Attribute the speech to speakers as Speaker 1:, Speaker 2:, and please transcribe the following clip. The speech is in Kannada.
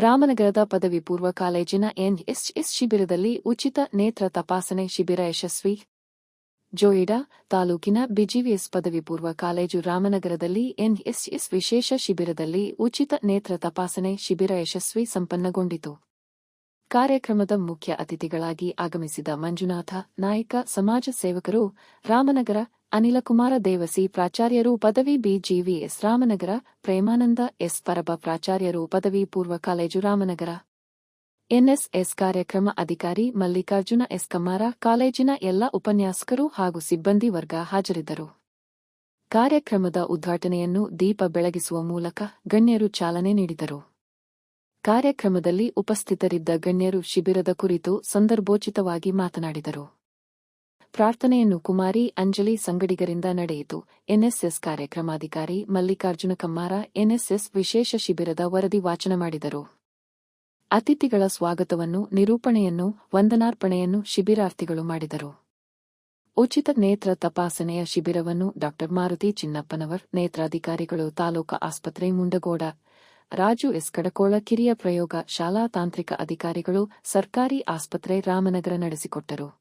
Speaker 1: ರಾಮನಗರದ ಪದವಿ ಪೂರ್ವ ಕಾಲೇಜಿನ ಎನ್ಎಸ್ಎಸ್ ಶಿಬಿರದಲ್ಲಿ ಉಚಿತ ನೇತ್ರ ತಪಾಸಣೆ ಶಿಬಿರ ಯಶಸ್ವಿ. ಜೋಯಿಡಾ ತಾಲೂಕಿನ ಬಿಜಿವಿಎಸ್ ಪದವಿ ಪೂರ್ವ ಕಾಲೇಜು ರಾಮನಗರದಲ್ಲಿ ಎನ್ಎಸ್ಎಸ್ ವಿಶೇಷ ಶಿಬಿರದಲ್ಲಿ ಉಚಿತ ನೇತ್ರ ತಪಾಸಣೆ ಶಿಬಿರ ಯಶಸ್ವಿ ಸಂಪನ್ನಗೊಂಡಿತು. ಕಾರ್ಯಕ್ರಮದ ಮುಖ್ಯ ಅತಿಥಿಗಳಾಗಿ ಆಗಮಿಸಿದ ಮಂಜುನಾಥ ನಾಯಕ, ಸಮಾಜ ಸೇವಕರು ರಾಮನಗರ ಅನಿಲಕುಮಾರ ದೇವಸಿ ಪ್ರಾಚಾರ್ಯರು ಪದವಿ ಬಿಜಿವಿಎಸ್ ರಾಮನಗರ, ಪ್ರೇಮಾನಂದ ಎಸ್ ಪರಬ ಪ್ರಾಚಾರ್ಯರು ಪದವಿ ಪೂರ್ವ ಕಾಲೇಜು ರಾಮನಗರ. ಎನ್ಎಸ್ಎಸ್ ಕಾರ್ಯಕ್ರಮ ಅಧಿಕಾರಿ ಮಲ್ಲಿಕಾರ್ಜುನ ಎಸ್ ಕಮ್ಮಾರ ಕಾಲೇಜಿನ ಎಲ್ಲ ಉಪನ್ಯಾಸಕರು ಹಾಗೂ ಸಿಬ್ಬಂದಿ ವರ್ಗ ಹಾಜರಿದ್ದರು. ಕಾರ್ಯಕ್ರಮದ ಉದ್ಘಾಟನೆಯನ್ನು ದೀಪ ಬೆಳಗಿಸುವ ಮೂಲಕ ಗಣ್ಯರು ಚಾಲನೆ ನೀಡಿದರು. ಕಾರ್ಯಕ್ರಮದಲ್ಲಿ ಉಪಸ್ಥಿತರಿದ್ದ ಗಣ್ಯರು ಶಿಬಿರದ ಕುರಿತು ಸಂದರ್ಭೋಚಿತವಾಗಿ ಮಾತನಾಡಿದರು. ಪ್ರಾರ್ಥನೆಯನ್ನು ಕುಮಾರಿ ಅಂಜಲಿ ಸಂಗಡಿಗರಿಂದ ನಡೆಯಿತು. ಎನ್ಎಸ್ಎಸ್ ಕಾರ್ಯಕ್ರಮಾಧಿಕಾರಿ ಮಲ್ಲಿಕಾರ್ಜುನ ಕಮ್ಮಾರ ಎನ್ಎಸ್ಎಸ್ ವಿಶೇಷ ಶಿಬಿರದ ವರದಿ ವಾಚನ ಮಾಡಿದರು. ಅತಿಥಿಗಳ ಸ್ವಾಗತವನ್ನು, ನಿರೂಪಣೆಯನ್ನು, ವಂದನಾರ್ಪಣೆಯನ್ನು ಶಿಬಿರಾರ್ಥಿಗಳು ಮಾಡಿದರು. ಉಚಿತ ನೇತ್ರ ತಪಾಸಣೆಯ ಶಿಬಿರವನ್ನು ಡಾ. ಮಾರುತಿ ಚಿನ್ನಪ್ಪನವರ್, ನೇತ್ರಾಧಿಕಾರಿಗಳು ತಾಲೂಕಾ ಆಸ್ಪತ್ರೆ ಮುಂಡಗೋಡ, ರಾಜು ಎಸ್. ಕಡಕೋಳ, ಕಿರಿಯ ಪ್ರಯೋಗ ಶಾಲಾ ತಾಂತ್ರಿಕ ಅಧಿಕಾರಿಗಳು, ಸರ್ಕಾರಿ ಆಸ್ಪತ್ರೆ ರಾಮನಗರ ನಡೆಸಿಕೊಟ್ಟರು.